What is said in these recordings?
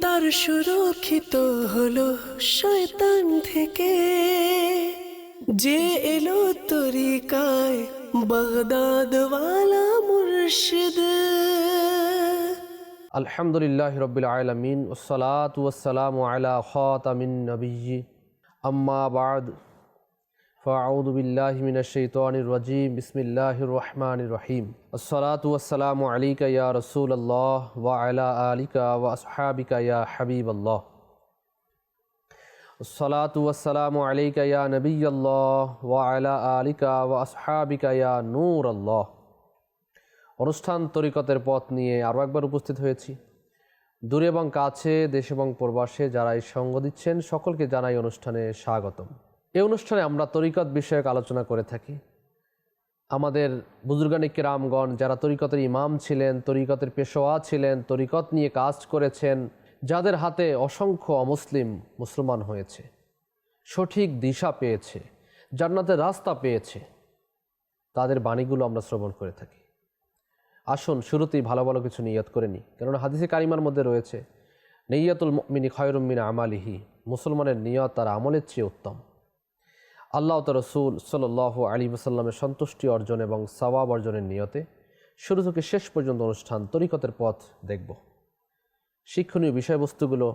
তার সুরক্ষিত হলো শয়তান থেকে। যে এলো তরিকায় বাগদাদওয়ালা মুর্শিদ। আলহামদুলিল্লাহ রবিল আলমিন ওসালাত ওসালাম আলা আমিন নবী। আম্মা বাদ। فأعوذ بالله من الشيطان الرجيم بسم الله الرحمن الرحيم الصلاة والسلام عليك يا رسول الله وعلى آلك وأصحابك يا حبيب الله الصلاة والسلام عليك يا نبي الله وعلى آلك وأصحابك يا نور الله অনুষ্ঠান তরিকতের পথ নিয়ে আরও একবার উপস্থিত হয়েছি দূরে এবং কাছে দেশ এবং প্রবাসে যারা এই সঙ্গ দিচ্ছেন সকলকে জানাই অনুষ্ঠানে স্বাগতম এই অনুষ্ঠানে আমরা তরিকত বিষয়ক আলোচনা করে থাকি। আমাদের বুজুর্গানিক রামগণ যারা তরিকতের ইমাম ছিলেন, তরিকতের পেশোয়া ছিলেন, তরিকত নিয়ে কাজ করেছেন, যাদের হাতে অসংখ্য অমুসলিম মুসলমান হয়েছে, সঠিক দিশা পেয়েছে, জান্নাতের রাস্তা পেয়েছে, তাদের বাণীগুলো আমরা শ্রবণ করে থাকি। আসুন, শুরুতেই ভালো ভালো কিছু নিয়ত করে নিই। কেননা হাদিসে কারিমার মধ্যে রয়েছে নেইয়াতুল মিনি খয়রুমিন আমালিহি, মুসলমানের নিয়ত তার আমলের চেয়ে উত্তম। আল্লাহ তো রসুল সাল আলী ওসাল্লামের সন্তুষ্টি অর্জন এবং সওয়াব অর্জনের নিয়তে শুরু থেকে শেষ পর্যন্ত অনুষ্ঠান তরিকতের পথ দেখব। শিক্ষণীয় বিষয়বস্তুগুলো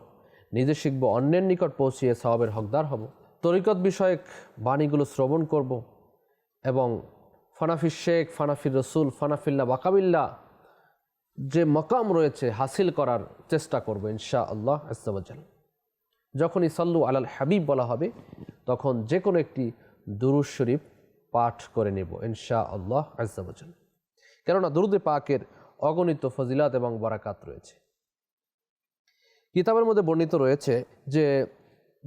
নিজে শিখব, অন্যের নিকট পৌঁছিয়ে সওয়াবের হকদার হব। তরিকত বিষয়ক বাণীগুলো শ্রবণ করব এবং ফানাফি শেখ, ফানাফির রসুল, ফানাফিল্লা বাকাবিল্লা যে মকাম রয়েছে হাসিল করার চেষ্টা করব ইনশা আল্লাহ আস্তাবাজাল যখনই সাল্লু আলাল হাবিব বলা হবে, তখন যে কোনো একটি দুরুজ শরীফ পাঠ করে নেব ইনশা আল্লাহ আজাল কেননা দুরুদে পাকের অগণিত ফজিলাত এবং বরাকাত রয়েছে। কিতাবের মধ্যে বর্ণিত রয়েছে যে,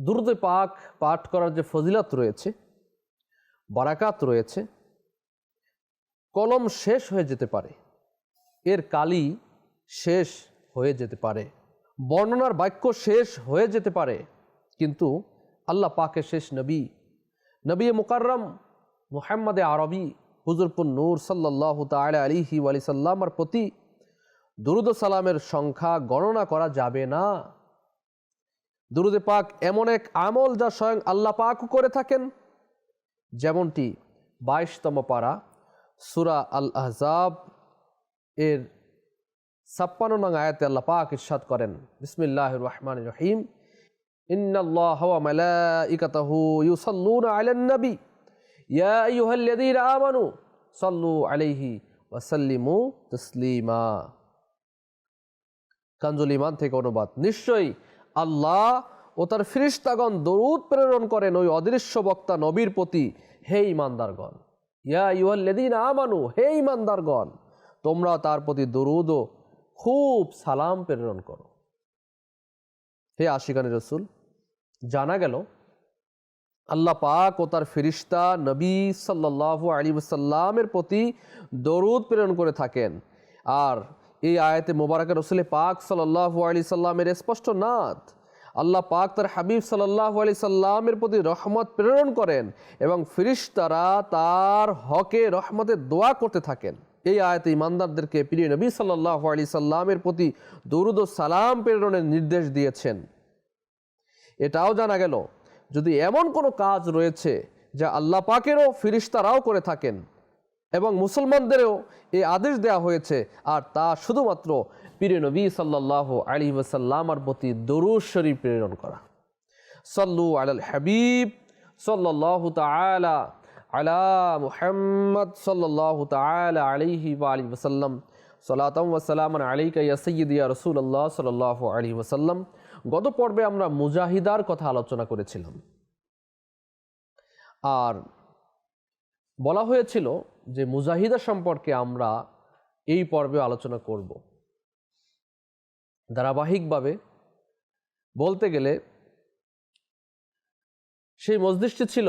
দুরুদে পাক পাঠ করার যে ফজিলাত রয়েছে, বারাকাত রয়েছে, কলম শেষ হয়ে যেতে পারে, এর কালি শেষ হয়ে যেতে পারে। বর্ণনার বাক্য শেষ হয়ে যেতে পারে, কিন্তু আল্লাহ পাকে শেষ নবী নবী মুকাররম মুহাম্মদে আরবি হুজুরপুর নূর সাল্লাহ তালা আলিহি আলি সাল্লামার প্রতি দুরুদ সালামের সংখ্যা গণনা করা যাবে না। দুরুদে পাক এমন এক আমল যা স্বয়ং আল্লাহ পাকও করে থাকেন, যেমনটি বাইশতম পারা সুরা আল আহজাব এর ছাপ্পান্ন নং আয়াতে আল্লাহ পাক ইরশাদ করেন বিসমিল্লাহ রহমান রহিম। ইন্নাল্লাহ ওয়া মালাইকাতাহু ইউসাল্লুনা আলান নবী। আইয়ুহাল্লাযীনা আমানু সাল্লু আলাইহি ওয়া সাল্লিমু তাসলিমা। কানজুল ইমান থেকে অনুবাদ, নিশ্চয়ই আল্লাহ ও তার ফিরিস্তাগণ দরুদ প্রেরণ করেন ওই অদৃশ্য বক্তা নবীর প্রতি, হে ইমানদারগণ ইয়া ইউহাল্লাযীনা আমানু, হে ইমানদারগণ তোমরা তার প্রতি দরুদ খুব সালাম প্রেরণ করো। হে আশিকানি রসুল, জানা গেল, আল্লাহ পাক ও তার ফিরিস্তা নবী সাল্লাহ আলী সাল্লামের প্রতি দরুদ প্রেরণ করে থাকেন। আর এই আয়াতে মোবারকের রসুলে পাক সাল্লাহ আলী সাল্লামের স্পষ্ট নাথ আল্লাহ পাক তার হাবিব সাল্লাহ আলি সাল্লামের প্রতি রহমত প্রেরণ করেন এবং ফিরিস্তারা তার হকে রহমতের দোয়া করতে থাকেন। এই আয়তে ইমানদারদেরকে প্রিয় নবী সাল্লাহ আলি সাল্লামের প্রতি দরুদ সালাম প্রেরণের নির্দেশ দিয়েছেন। এটাও জানা গেল, যদি এমন কোনো কাজ রয়েছে যা আল্লাহ পাকেরও ফিরিস্তারাও করে থাকেন এবং মুসলমানদেরও এই আদেশ দেওয়া হয়েছে, আর তা শুধুমাত্র পীরে নবী সাল্লাহ আলী ওসাল্লামার প্রতি দরুদ শরীফ প্রেরণ করা। সাল্লু আলাল হাবিব সাল্লাহ তালা আলা মুহাম্মদ সাল্লাহ তালা আলিহি বা আলী ওসাল্লাম সালাতম ওসালাম আলিকা ইয়া সৈয়দ ইয়া রসুল্লাহ সাল্লাহ আলী ওসাল্লাম গত পর্বে আমরা মুজাহিদার কথা আলোচনা করেছিলাম। আর বলা হয়েছিল যে মুজাহিদা সম্পর্কে আমরা এই পর্বে আলোচনা করব। ধারাবাহিকভাবে বলতে গেলে সেই মসজিদটি ছিল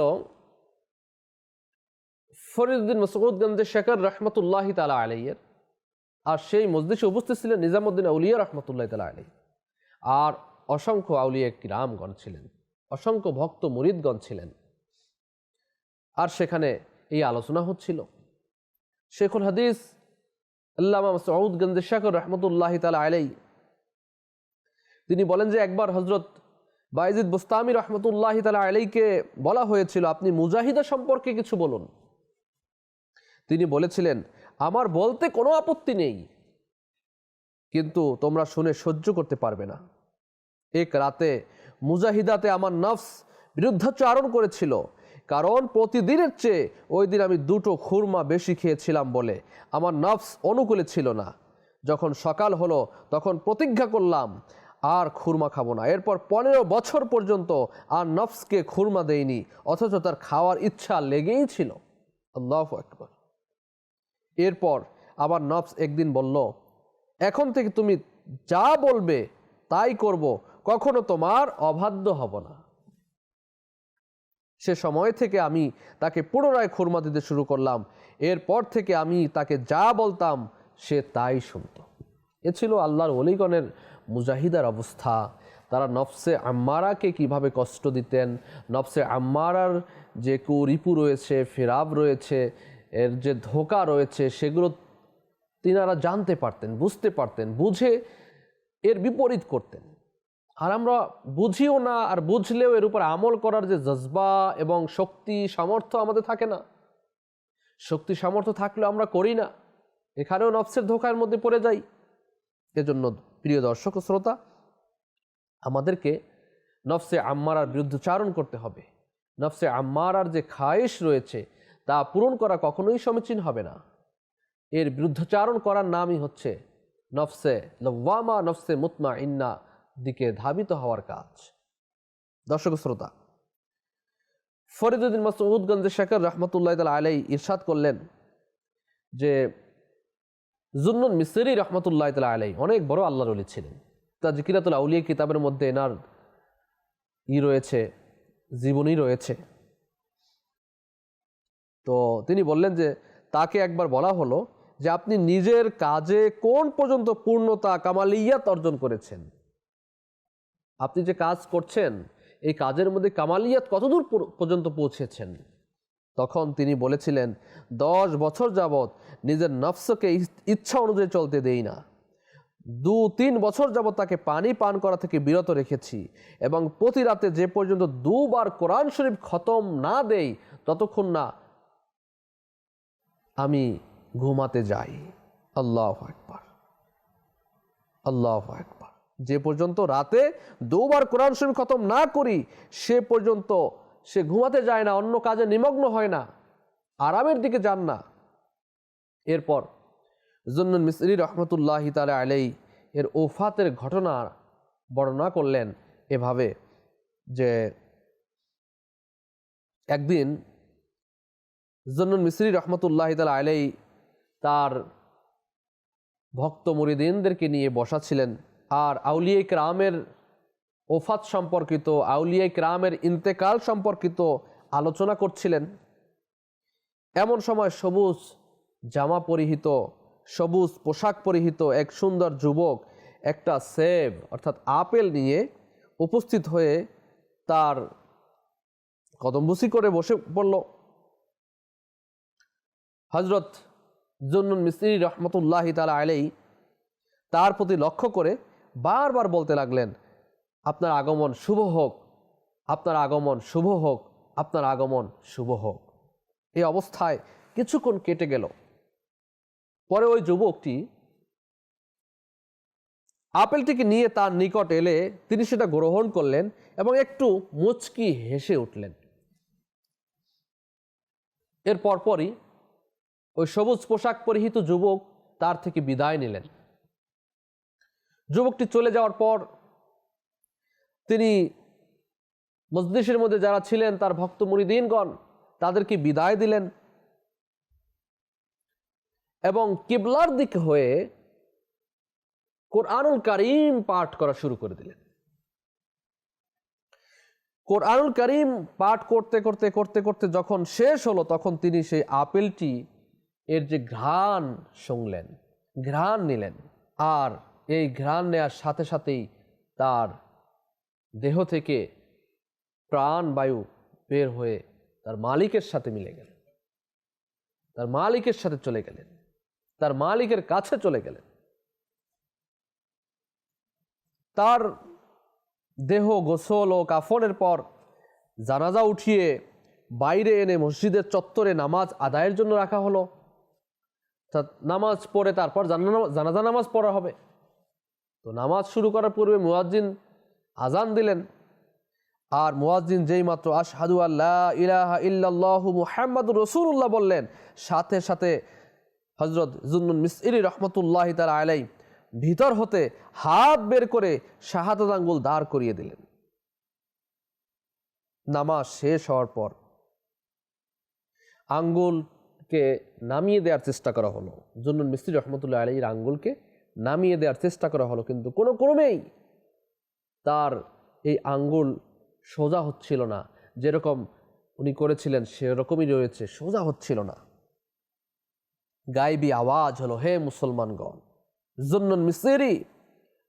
ফরিদুদ্দিন মসউদ্গঞ্জের শেখর রহমতুল্লাহ তালা আলাইয়ের আর সেই মসজিদে উপস্থিত ছিলেন নিজামুদ্দিন আউলিয়া রহমতুল্লাহ তালা আলাই আর অসংখ্য আউলিয়া রামগণ ছিলেন, অসংখ্য ভক্ত মুরিদগণ ছিলেন। আর সেখানে এই আলোচনা হচ্ছিল। শেখুল হাদিস, আল্লামা সৌদগঞ্জ শেখর রহমতুল্লাহ তালা আলাই তিনি বলেন যে একবার হজরত বাইজিদ বুস্তামি রহমতুল্লাহ তালা আলাইকে বলা হয়েছিল, আপনি মুজাহিদা সম্পর্কে কিছু বলুন। তিনি বলেছিলেন, আমার বলতে কোনো আপত্তি নেই। কিন্তু তোমরা শুনে সহ্য করতে পারবে না। এক রাতে মুজাহিদাতে আমার নফস বিরুদ্ধাচরণ করেছিল। কারণ প্রতিদিনের চেয়ে ওই দিন আমি দুটো খুরমা বেশি খেয়েছিলাম বলে আমার নফস অনুকূলে ছিল না। যখন সকাল হলো, তখন প্রতিজ্ঞা করলাম, আর খুরমা খাব না। এরপর পনেরো বছর পর্যন্ত আর নফসকে খুরমা দেয়নি অথচ তার খাওয়ার ইচ্ছা লেগেই ছিল। আল্লাহ একবার এরপর আবার নফস একদিন বলল, এখন থেকে তুমি যা বলবে তাই করব, কখনো তোমার অবাধ্য হব না। সে সময় থেকে আমি তাকে পুনরায় খুরমা দিতে শুরু করলাম। এরপর থেকে আমি তাকে যা বলতাম সে তাই শুনত। এ ছিল আল্লাহর অলিগণের মুজাহিদার অবস্থা। তারা নফসে আম্মারাকে কীভাবে কষ্ট দিতেন? নফসে আম্মারার যে কুরিপু রয়েছে, ফেরাব রয়েছে এর যে ধোকা রয়েছে, সেগুলো তিনারা জানতে পারতেন, বুঝতে পারতেন, বুঝে এর বিপরীত করতেন। আর আমরা বুঝিও না, আর বুঝলেও এর উপর আমল করার যে জজবা এবং শক্তি, সামর্থ্য আমাদের থাকে না। শক্তি, সামর্থ্য থাকলেও আমরা করি না। এখানেও নফসের ধোকার মধ্যে পড়ে যাই। এজন্য প্রিয় দর্শক শ্রোতা, আমাদেরকে নফসে আম্মারার বিরুদ্ধচারণ করতে হবে। নফসে আম্মারার যে খায়েশ রয়েছে তা পূরণ করা কখনোই সমীচীন হবে না। এর বিরুদ্ধচারণ করার নামই হচ্ছে নফসে লওয়ামা, নফসে মুতমা ইন্না দিকে ধাবিত হওয়ার কাজ। দর্শক শ্রোতা, ফরিদুদ্দিন মাসউদগঞ্জ শেখর রহমতুল্লাহ তালা আলাই ইরশাদ করলেন যে, জুন্নুন মিসরি রহমতুল্লাহ তালা আলাই অনেক বড় আল্লাহ অলি ছিলেন। তা জিকিরাতুল আউলিয়া কিতাবের মধ্যে এনার ই রয়েছে, জীবনী রয়েছে। তো তিনি বললেন যে, তাকে একবার বলা হলো যে, আপনি নিজের কাজে কোন পর্যন্ত পূর্ণতা কামালিয়াত অর্জন করেছেন? আপনি যে কাজ করছেন, এই কাজের মধ্যে কামালিয়াত কতদূর পর্যন্ত পৌঁছেছেন? তখন তিনি বলেছিলেন, দশ বছর যাবৎ নিজের নফসকে ইচ্ছা অনুযায়ী চলতে দেই না। দু তিন বছর যাবৎ তাকে পানি পান করা থেকে বিরত রেখেছি এবং প্রতি রাতে যে পর্যন্ত দুবার কোরআন শরীফ খতম না দেই, ততক্ষণ না আমি ঘুমাতে যাই। আল্লাহ একবার আল্লাহ একবার যে পর্যন্ত রাতে দুবার কোরআন শরীফ খতম না করি, সে পর্যন্ত সে ঘুমাতে যায় না, অন্য কাজে নিমগ্ন হয় না, আরামের দিকে যান না। এরপর জন্নুল মিসরি রহমতুল্লাহ তালা আলাই এর ওফাতের ঘটনা বর্ণনা করলেন এভাবে যে একদিন জন্নুল মিসরি রহমতুল্লাহ তালা আলাই তার ভক্ত মরিদিনদেরকে নিয়ে বসা ছিলেন। আর আউলিয়া ক্রামের ওফাত সম্পর্কিত, আউলিয়া ক্রামের ইন্তেকাল সম্পর্কিত আলোচনা করছিলেন। এমন সময় সবুজ জামা পরিহিত, সবুজ পোশাক পরিহিত এক সুন্দর যুবক একটা সেব, অর্থাৎ আপেল নিয়ে উপস্থিত হয়ে তার কদমবুসি করে বসে পড়ল। হজরত জন্নুল মিস্ত্রি রহমতুল্লাহ তালা আলাই তার প্রতি লক্ষ্য করে বারবার বলতে লাগলেন, আপনার আগমন শুভ হোক, আপনার আগমন শুভ হোক, আপনার আগমন শুভ হোক। এই অবস্থায় কিছুক্ষণ কেটে গেল। পরে ওই যুবকটি আপেলটিকে নিয়ে তার নিকট এলে তিনি সেটা গ্রহণ করলেন এবং একটু মুচকি হেসে উঠলেন। এর পরপরই ওই সবুজ পোশাক পরিহিত যুবক তার থেকে বিদায় নিলেন। যুবকটি চলে যাওয়ার পর তিনি মজলিসের মধ্যে যারা ছিলেন, তার ভক্ত মুরিদিনগণ তাদেরকে বিদায় দিলেন এবং কিবলার দিকে হয়ে কোরআনুল কারিম পাঠ করা শুরু করে দিলেন। কোরআনুল করিম পাঠ করতে করতে করতে করতে যখন শেষ হলো, তখন তিনি সেই আপেলটি এর যে ঘ্রাণ শুনলেন, ঘ্রাণ নিলেন, আর এই ঘ্রাণ নেওয়ার সাথে সাথেই তার দেহ থেকে প্রাণবায়ু বের হয়ে তার মালিকের সাথে মিলে গেলেন। তার মালিকের সাথে চলে গেলেন। তার মালিকের কাছে চলে গেলেন। তার দেহ গোসল ও কাফনের পর জানাজা উঠিয়ে বাইরে এনে মসজিদের চত্বরে নামাজ আদায়ের জন্য রাখা হলো। নামাজ পড়ে তারপর জানা- জানাজা নামাজ পড়া হবে। তো নামাজ শুরু করার পূর্বে মুয়াজ্জিন আজান দিলেন। আর মুয়াজ্জিন যেই মাত্র আশহাদু আল্লাহ ইলাহা ইল্লাল্লাহু মুহাম্মাদুর বললেন, সাথে সাথে হজরত জুন্নুন মিসরি রহমতুল্লাহ তালা আলাই ভিতর হতে হাত বের করে শাহাদাত আঙ্গুল দাঁড় করিয়ে দিলেন। নামাজ শেষ হওয়ার পর আঙ্গুলকে নামিয়ে দেওয়ার চেষ্টা করা হলো। জুন্নুন মিস্ত্রি রহমতুল্লাহ আলীর আঙ্গুলকে নামিয়ে দেওয়ার চেষ্টা করা হলো, কিন্তু কোনো ক্রমেই তার এই আঙ্গুল সোজা হচ্ছিল না। যেরকম উনি করেছিলেন, সেরকমই রয়েছে, সোজা হচ্ছিল না। গাইবি আওয়াজ হলো, হে মুসলমানগণ, জুন্নুন মিসরি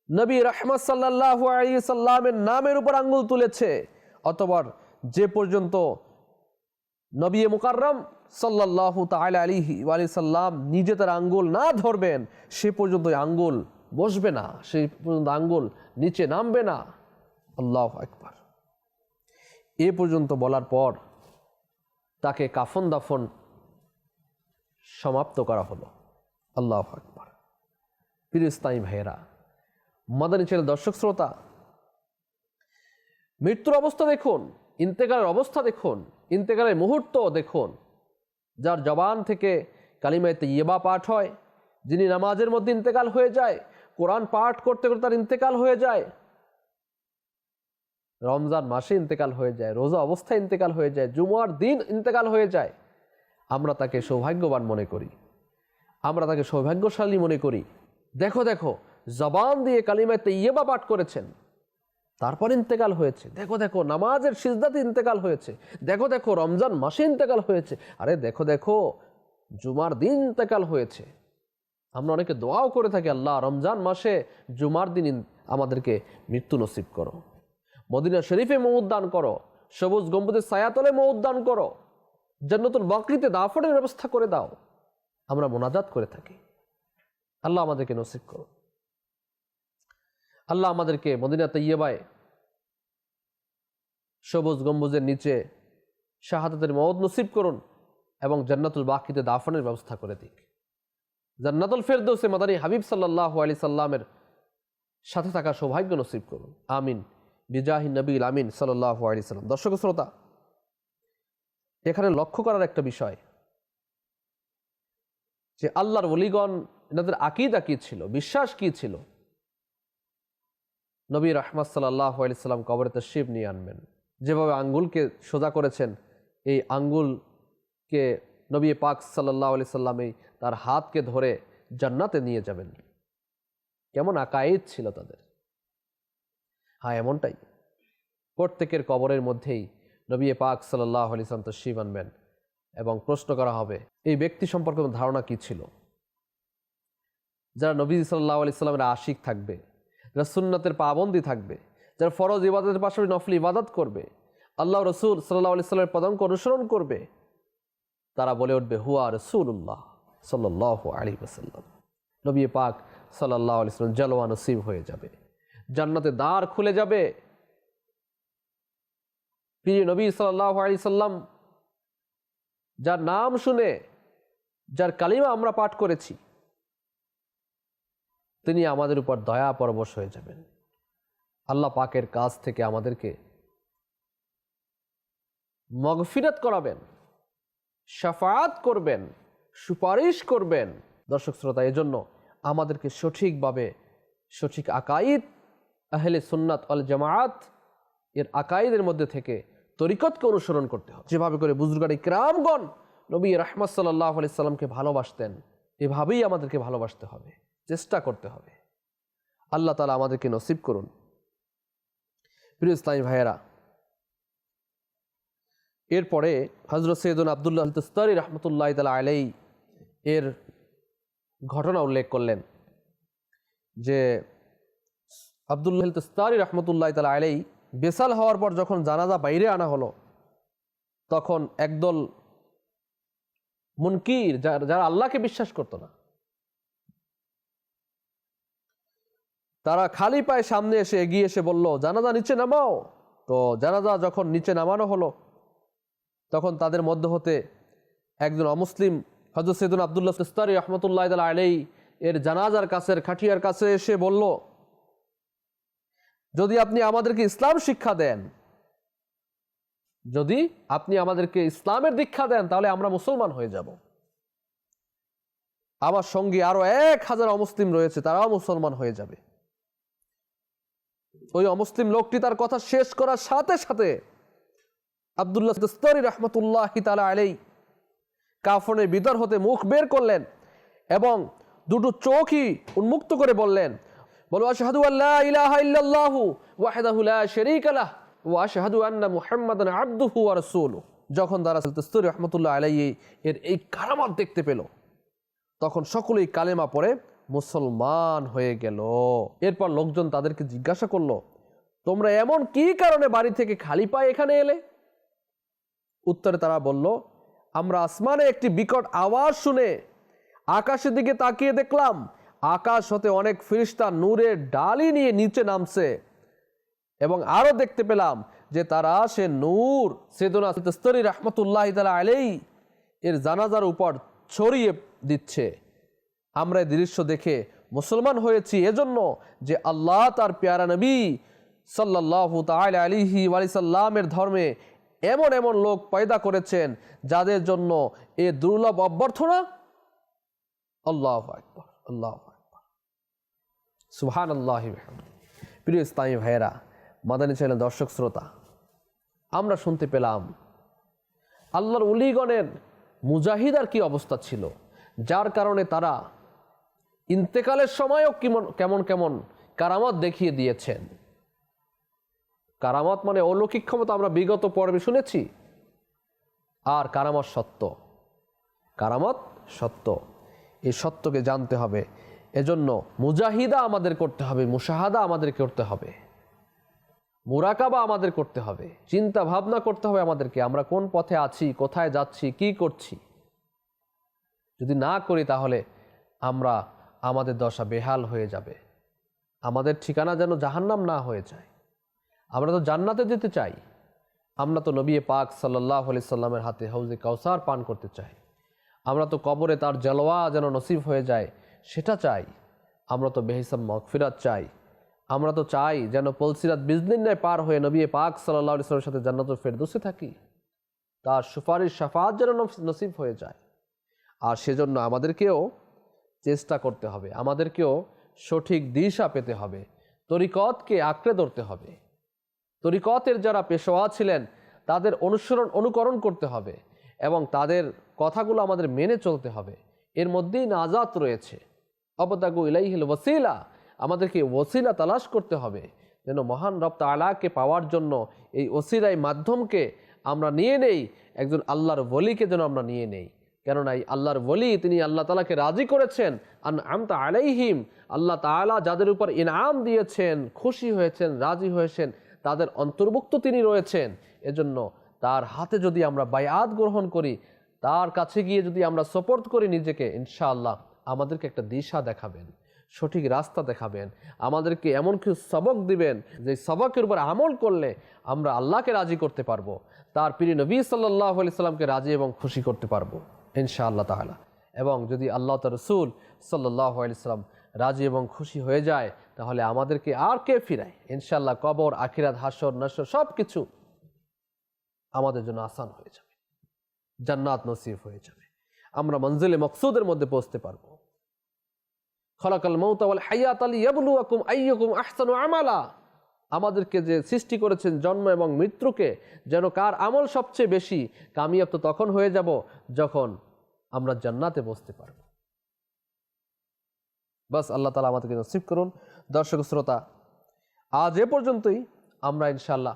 নবী রহমত সাল্লাহু আলী সাল্লামের নামের উপর আঙ্গুল তুলেছে অতবার যে পর্যন্ত নবী মুকাররম সাল্লাহ তাল আলিহি আলি সাল্লাম নিজে তার আঙ্গুল না ধরবেন, সে পর্যন্ত আঙ্গুল বসবে না, সে পর্যন্ত আঙ্গুল নিচে নামবে না। আল্লাহ একবার এ পর্যন্ত বলার পর তাকে কাফন দাফন সমাপ্ত করা হলো। আল্লাহ আকবার। ফিরিস্তাই ভাইয়েরা, মাদানী ছেলে দর্শক শ্রোতা, মৃত্যুর অবস্থা দেখুন, ইন্তেকালের অবস্থা দেখুন, ইন্তেকালের মুহূর্ত দেখুন। যার জবান থেকে কালিমায় ইয়েবা পাঠ হয়, যিনি নামাজের মধ্যে ইন্তেকাল হয়ে যায়, কোরআন পাঠ করতে করতে তার ইন্তেকাল হয়ে যায়। রমজান মাসে ইন্তেকাল হয়ে যায়, রোজা অবস্থায় ইন্তেকাল হয়ে যায়, জুমার দিন ইন্তেকাল হয়ে যায়। আমরা তাকে সৌভাগ্যবান মনে করি। আমরা তাকে সৌভাগ্যশালী মনে করি। দেখো দেখো, জবান দিয়ে কালিমায় ইয়েবা পাঠ করেছেন। তারপর ইন্তেকাল হয়েছে। দেখো দেখো, নামাজের সিজদাতে ইন্তেকাল হয়েছে। দেখো দেখো, রমজান মাসে ইন্তেকাল হয়েছে। আরে দেখো দেখো, জুমার দিন ইন্তেকাল হয়েছে। আমরা অনেকে দোয়াও করে থাকি, আল্লাহ, রমজান মাসে জুমার দিন আমাদেরকে মৃত্যু নসিব করো। মদিনা শরীফে মৌদ্দান করো। সবুজ গম্বুদের ছায়াতলে মৌদ্দান করো। জান্নাতুল বাকরিতে দাফনের ব্যবস্থা করে দাও। আমরা মোনাজাত করে থাকি। আল্লাহ আমাদেরকে নসিব করো। আল্লাহ আমাদেরকে মদিনা তৈয়বায় সবুজ গম্বুজের নিচে শাহাদাতের মদ নসিব করুন এবং জান্নাতুল বাকিতে দাফনের ব্যবস্থা করে দিক। জান্নাতুল ফেরদৌসে মাদানী হাবিব সাল্লাহ আলি সাল্লামের সাথে থাকা সৌভাগ্য নসিব করুন। আমিন। বিজাহি নবীল আমিন সাল্লাহ আলি সাল্লাম। দর্শক শ্রোতা, এখানে লক্ষ্য করার একটা বিষয় যে আল্লাহর ওলিগণ, এনাদের আকিদা কি ছিল? বিশ্বাস কি ছিল? নবী রহমত সাল্লাহ আলিয়াল্লাম কবরে তশিব নিয়ে আনবেন। যেভাবে আঙ্গুলকে সোজা করেছেন, এই আঙ্গুলকে নবী পাক সাল্লাহ আলি সাল্লামই তার হাতকে ধরে জান্নাতে নিয়ে যাবেন। কেমন আকায়েদ ছিল তাদের। হ্যাঁ এমনটাই। প্রত্যেকের কবরের মধ্যেই নবী পাক সাল্লাহ আলি সাল্লাম তশিব আনবেন এবং প্রশ্ন করা হবে, এই ব্যক্তি সম্পর্কে ধারণা কি ছিল? যারা নবী সাল্লাহ আলি সাল্লামের আশিক থাকবে যারা সুন্নতের পাবন্দি থাকবে। যারা ফরজ ইবাদতের পাশাপাশি নফল ইবাদত করবে, আল্লাহ রসুল সাল্লাহ আলি সাল্লামের পদাঙ্ক অনুসরণ করবে, তারা বলে উঠবে, হুয়া রসুল্লাহ সাল্লাহ আলী ওসাল্লাম নবী পাক সাল্লাহ আলি সাল্লাম জলওয়া নসিব হয়ে যাবে। জান্নাতে দ্বার খুলে যাবে। প্রিয় নবী সাল্লাহ আলি সাল্লাম যার নাম শুনে, যার কালিমা আমরা পাঠ করেছি তিনি আমাদের উপর দয়া পরবশ হয়ে যাবেন। আল্লাহ পাকের কাছ থেকে আমাদেরকে মগফিরত করাবেন সাফায়াত করবেন, সুপারিশ করবেন। দর্শক শ্রোতা, এজন্য আমাদেরকে সঠিকভাবে সঠিক আকাইদ আহলে সুন্নাত আল জামায়াত এর আকাইদের মধ্যে থেকে তরিকতকে অনুসরণ করতে হবে। যেভাবে করে বুজুর্গানি ক্রামগণ নবী রহমত সাল্লাহ আলি সাল্লামকে ভালোবাসতেন, এভাবেই আমাদেরকে ভালোবাসতে হবে। চেষ্টা করতে হবে। আল্লাহ তালা আমাদেরকে নসিব করুন। প্রিয় ইসলামী ভাইয়েরা, এরপরে হজরত সৈয়দুল আবদুল্লাহ তস্তারি রহমতুল্লাহ তালা আলাই এর ঘটনা উল্লেখ করলেন যে আবদুল্লাহ তস্তারি রহমতুল্লাহ তালা আলাই বেসাল হওয়ার পর যখন জানাজা বাইরে আনা হলো, তখন একদল মুনকির যারা যারা আল্লাহকে বিশ্বাস করতো না তারা খালি পায়ে সামনে এসে এগিয়ে এসে বলল, জানাজা নিচে নামাও। তো জানাজা যখন নিচে নামানো হলো, তখন তাদের মধ্য হতে একজন অমুসলিম হজরত সৈদুল আবদুল্লাহ ইস্তারি রহমতুল্লাহ আলাই এর জানাজার কাছের খাটিয়ার কাছে এসে বলল, যদি আপনি আমাদেরকে ইসলাম শিক্ষা দেন, যদি আপনি আমাদেরকে ইসলামের দীক্ষা দেন, তাহলে আমরা মুসলমান হয়ে যাব। আমার সঙ্গে আরও এক হাজার অমুসলিম রয়েছে, তারাও মুসলমান হয়ে যাবে। ওই অমুসলিম লোকটি তার কথা শেষ করার সাথে সাথে আবদুল্লাহ রহমতুল্লাহ তালা আলাই কাফনের ভিতর হতে মুখ বের করলেন এবং দুটো চোখই উন্মুক্ত করে বললেন আল্লাহ আবদুহু রাসূলুহু। যখন তারা রহমতুল্লাহ আলাইহি এর এই কারামত দেখতে পেল, তখন সকলেই কালেমা পড়ে মুসলমান হয়ে গেল। এরপর লোকজন তাদেরকে জিজ্ঞাসা করল, তোমরা এমন কি কারণে বাড়ি থেকে খালি পায়ে এখানে এলে? উত্তরে তারা বলল, আমরা আসমানে একটি বিকট আওয়াজ শুনে আকাশের দিকে তাকিয়ে দেখলাম, আকাশ হতে অনেক ফিরিস্তা নূরের ডালি নিয়ে নিচে নামছে এবং আরও দেখতে পেলাম যে তারা সে নূর সেদনা রহমতুল্লাহ তালা আলেই এর জানাজার উপর ছড়িয়ে দিচ্ছে। আমরা এই দৃশ্য দেখে মুসলমান হয়েছি। এজন্য যে আল্লাহ তার পেয়ারা নবী সাল্লাহ তাল আলিহি ওয়ালিসাল্লামের ধর্মে এমন এমন লোক পয়দা করেছেন, যাদের জন্য এ দুর্লভ অভ্যর্থনা আল্লাহ আকবর আল্লাহ আকবর। সুহান আল্লাহ প্রিয় ইসলামী ভাইয়েরা, মাদানী চ্যানেল দর্শক শ্রোতা, আমরা শুনতে পেলাম আল্লাহর উলিগণের মুজাহিদার কি অবস্থা ছিল, যার কারণে তারা ইন্তেকালের সময়ও কেমন কেমন কেমন কারামত দেখিয়ে দিয়েছেন। কারামত মানে অলৌকিক ক্ষমতা আমরা বিগত পর্বে শুনেছি। আর কারামত সত্য। কারামত সত্য। এই সত্যকে জানতে হবে। এজন্য মুজাহিদা আমাদের করতে হবে, মুশাহাদা আমাদের করতে হবে। মুরাকাবা আমাদের করতে হবে। চিন্তা ভাবনা করতে হবে আমাদেরকে, আমরা কোন পথে আছি, কোথায় যাচ্ছি, কি করছি। যদি না করি তাহলে আমরা আমাদের দশা বেহাল হয়ে যাবে। আমাদের ঠিকানা যেন জাহান্নাম না হয়ে যায়। আমরা তো জান্নাতে যেতে চাই। আমরা তো নবী পাক সাল্লাহ আলি সাল্লামের হাতে হাউজে কাউসার পান করতে চাই। আমরা তো কবরে তার জলওয়া যেন নসিব হয়ে যায়, সেটা চাই। আমরা তো বেহিসাব মকফিরাত চাই। আমরা তো চাই যেন পলসিরাত বিজলিন্যায় পার হয়ে নবী পাক সাল্লাহ আলি সাল্লামের সাথে জান্নাতুল ফেরদৌসে থাকি। তার সুপারিশ সাফাত যেন নসিব হয়ে যায়। আর সেজন্য আমাদেরকেও চেষ্টা করতে হবে। আমাদেরকেও সঠিক দিশা পেতে হবে। তরিকতকে আঁকড়ে ধরতে হবে। তরিকতের যারা পেশোয়া ছিলেন, তাদের অনুসরণ, অনুকরণ করতে হবে এবং তাদের কথাগুলো আমাদের মেনে চলতে হবে। এর মধ্যেই নাজাত রয়েছে। অবতাগু ইলাইহিল ওসিলা আমাদেরকে ওসিলা তালাশ করতে হবে যেন মহান রব তালাকে পাওয়ার জন্য এই ওসিলাই মাধ্যমকে আমরা নিয়ে নেই, একজন আল্লাহর বলিকে যেন আমরা নিয়ে নেই। কেননা এই আল্লাহর বলি তিনি আল্লাহ তালাকে রাজি করেছেন। আন আমতা আলাইহিম, আল্লাহ তালা যাদের উপর ইনাম দিয়েছেন, খুশি হয়েছেন, রাজি হয়েছেন, তাদের অন্তর্ভুক্ত তিনি রয়েছেন। এজন্য তার হাতে যদি আমরা বায়াত গ্রহণ করি, তার কাছে গিয়ে যদি আমরা সপোর্ট করি নিজেকে, ইনশাআল্লাহ আমাদেরকে একটা দিশা দেখাবেন, সঠিক রাস্তা দেখাবেন, আমাদেরকে এমন কিছু সবক দিবেন, যে সবকের উপর আমল করলে আমরা আল্লাহকে রাজি করতে পারব, তার প্রিয় নবী সাল্লাহ আলি সাল্লামকে রাজি এবং খুশি করতে পারব। ইনশাআল্লাহ তাহলা এবং যদি আল্লাহ তার রসুল সাল্লাহ আলিয়াল্লাম রাজি এবং খুশি হয়ে যায়, তাহলে আমাদেরকে আর কে ফিরায়? ইনশাল্লাহ কবর, আখিরাত, হাসর, নসর সব কিছু আমাদের জন্য আসান হয়ে যাবে। জান্নাত নসিব হয়ে যাবে। আমরা মঞ্জিলে মকসুদের মধ্যে পৌঁছতে পারব। খলাকাল মৌতাওয়াল হাইয়াত আলী আহসানু আমালা। আমাদেরকে যে সৃষ্টি করেছেন জন্ম এবং মৃত্যুকে, যেন কার আমল সবচেয়ে বেশি কামিয়াব তো তখন হয়ে যাব যখন আমরা জান্নাতে বসতে পারব। বাস, আল্লাহ তালা আমাদেরকে নসিব করুন। দর্শক শ্রোতা, আজ এ পর্যন্তই। আমরা ইনশাল্লাহ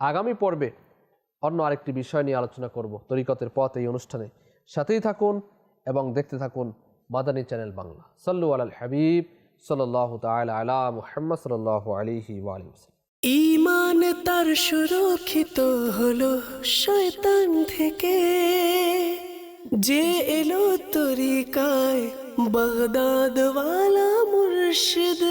আগামী পর্বে অন্য আরেকটি বিষয় নিয়ে আলোচনা করব। তরিকতের পথ এই অনুষ্ঠানে। সাথেই থাকুন এবং দেখতে থাকুন মাদানী চ্যানেল বাংলা। সল্লু আল হাবিব সাল্লাহ তাল আলা মুহাম্মদ সাল্লাহ আলিহি ওয়ালি ইমান তার সুরক্ষিত হলো শয়তান থেকে। যে এলো তরিকায় বাগদাদওয়ালা মুর্শিদ।